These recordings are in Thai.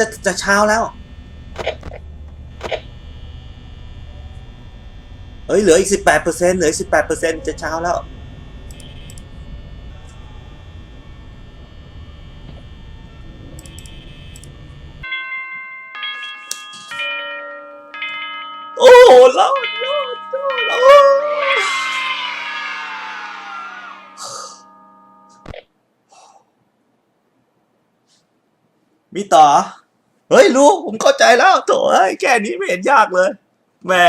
จะจะเช้าแล้ว เอ้ยเหลืออีกสิบแปดเปอร์เซ็นต์เหลือสิบแปดเปอร์เซ็นต์จะเช้าแล้วโอ้โหรอด มีต่อ เฮ้ยรู้ผมเข้าใจแล้วโถเอ้ยแค่นี้ไม่เห็นยากเลยแม่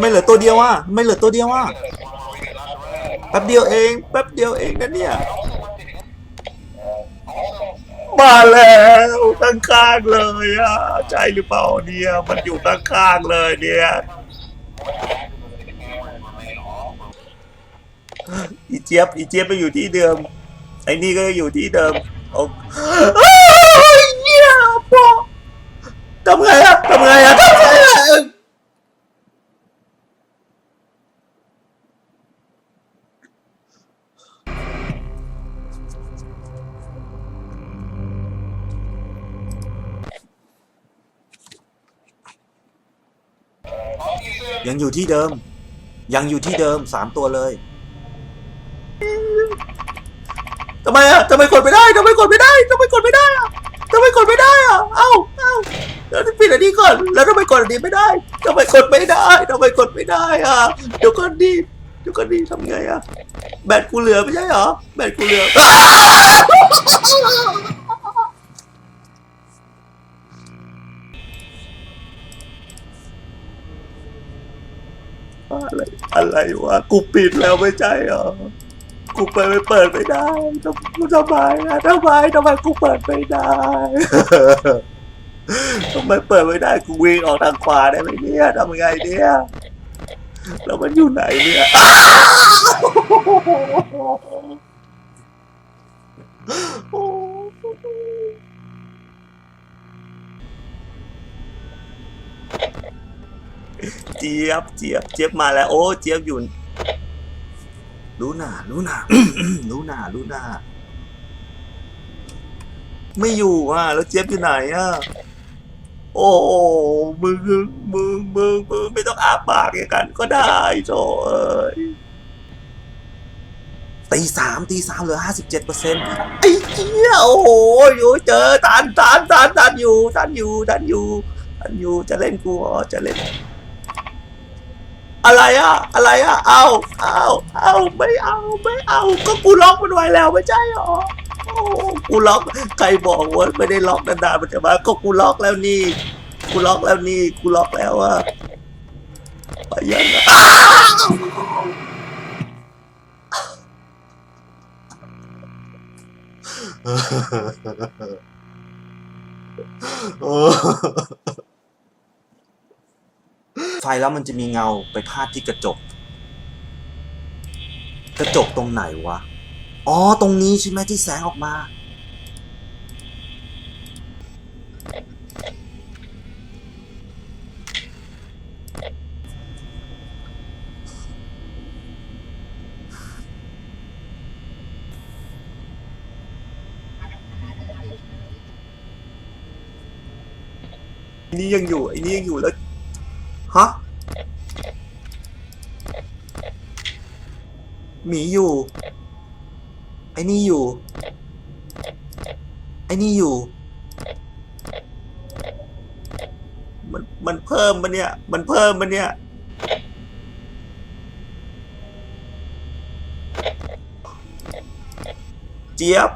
ไม่เหลือตัวเดียวว่ะไม่เหลือตัวเดียวว่ะ ป๊บเดียวเองแป๊บเดียวเองนะเนี่ย มาแล้วตั้งข้างๆเลยอะใช่หรือเปล่าเนี่ยมันอยู่ตั้งข้างๆเลยเนี่ยอีเจี๊ยบอีเจี๊ยบไปอยู่ที่เดิมไอ้นี่ก็อยู่ที่เดิมโอ้ยเนี่ยพ่อทำไงอะทำไงอะทำไงอะ ยังอยู่ที่เดิม ยังอยู่ที่เดิมสามตัวเลยทำไมอะทำไมกดไม่ได้ทำไมกดไม่ได้ทำไมกดไม่ได้อะทำไมกดไม่ได้อะเอ้าเอ้าแล้วปิดอันนี้ก่อนแล้วทำไมกดอันนี้ไม่ได้ทำไมกดไม่ได้ทำไมกดไม่ได้อะเดี๋ยวก่อนดิเดี๋ยวก่อนดิทำไงอะแบตกูเหลือไม่ใช่เหรอแบตกูเหลือ อะไรอะไรวะกูปิดแล้วไม่ใช่เหรอกูเปิดไม่เปิดไม่ได้ทำทำไมอะทำไมทำไมกูเปิดไม่ได้ทำไมเปิดไม่ได้กูวิ่งออกทางขวาได้ไหมเนี่ยทำไงเนี่ยแล้วมันอยู่ไหนเนี่ย เจี๊ยบเจี๊ยบเจี๊ยบมาแล้ว โอ้เจี๊ยบอยู่รู้หนารู้หนารู้หนารู้หนาไม่อยู่อะ แล้วเจี๊ยบอยู่ไหนอะโอ้มึงมึงมึงมึงมึงไม่ต้องอาปากอย่างกัน ก็ได้โถเอ้ยตีสามตีสามเหลือห้าสิบเจ็ดเปอร์เซ็นต์ไอ้เจี๊ยโอ้โหอยู่เจอตันตันตันตันอยู่ตันอยู่ตันอยู่ตันอยู่จะเล่นกูอ๋อจะเล่น อะไรอะอะไรอะเอาเอาเอาไม่เอาไม่เอา ก็กูล็อกมันไว้แล้วไม่ใช่หรอโอ้กูล็อกใครบอกว่าไม่ได้ล็อกนานๆมันจะมาก็กูล็อกแล้วนี่ กูล็อกแล้วนี่ กูล็อกแล้วอะไปยังอะโอ้ ฟแล้วมันจะมีเงาไปพาดที่กระจก กระจกตรงไหนวะ อ๋อ ตรงนี้ใช่ไหมที่แสงออกมาอ้นี่ยังอยู่ไอ้นี่ยังอยู่แล้ว ฮะหมีอยู่ ไอ้นี่อยู่ ไอ้นี่อยู่ มันมันเพิ่มมันเนี่ย มันเพิ่มมันเนี่ย เจี๊ยบ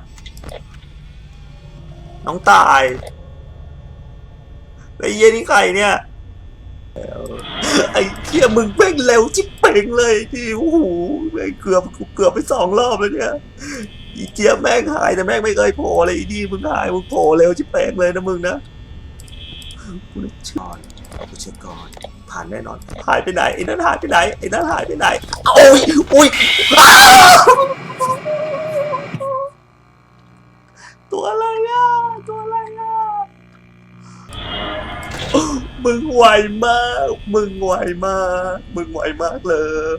น้องตาย แล้วไอ้เหี้ย็นนี่ใครเนี่ย ไอ้เหี้ยมึงแม่งเร็วจิ๊บเป่งเลยที่โอ้โหแม่งเกือบเกือบไปสองรอบแล้วเนี่ยอีเจี๊ยบแม่งหายแต่แม่งไม่เคยโผล่เลยอีนี่มึงหายมึงโผล่เร็วจิ๊บเป่งเลยนะมึงนะกูเลยเชื่อก่อนเอาไปเช็คก่อนผ่านแน่นอนหายไปไหนไอ้นั่นหายไปไหนไอ้นั่นหายไปไหนโอ้ยโอ้ย ไวมาก มึงไวมาก มึงไวมากเลย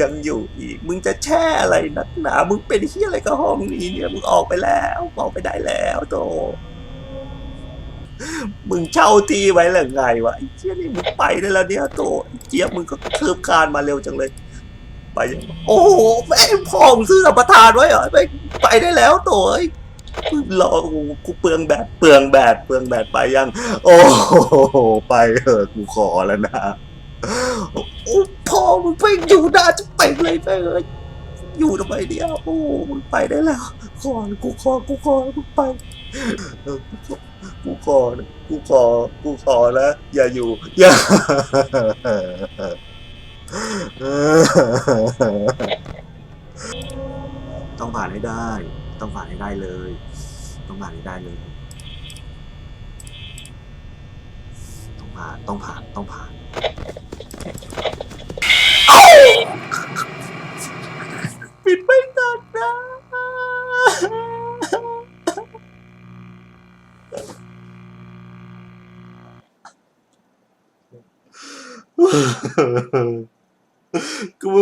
ยังอยู่อีก มึงจะแช่อะไรนักหนา มึงเป็นที่อะไรกับห้องนี้เนี่ย มึงออกไปแล้วออกไปได้แล้วโต มึงเช่าที่ไว้หรือไงวะไอ้เจี๊ยนี่มึงไปได้แล้วเนี่ยโตไอ้เจี๊ยบมึงก็คืบคานมาเร็วจังเลย ไป โอ้โหแม่งพ่องซื้อสัมปทานไว้เหรอไปได้แล้วโตเอ้ รอกูกูเปลืองแบตเปลืองแบตเปลืองแบตไปยัง โอ้โหไปเถอะกูขอแล้วนะโอ้พ่อมึงไปอยู่นาจะไปเลยไปเลยอยู่ทำไมเนี่ยโอ้มึงไปได้แล้วขอกูขอกูขอกูไปกูขอนะกูขอกูขอนะอย่าอยู่อย่าต้องผ่านให้ได้ ต้องผ่านให้ได้เลย ต้องผ่านให้ได้เลย ต้องผ่าน ต้องผ่าน ต้องผ่านปิดไม่ทันนะกู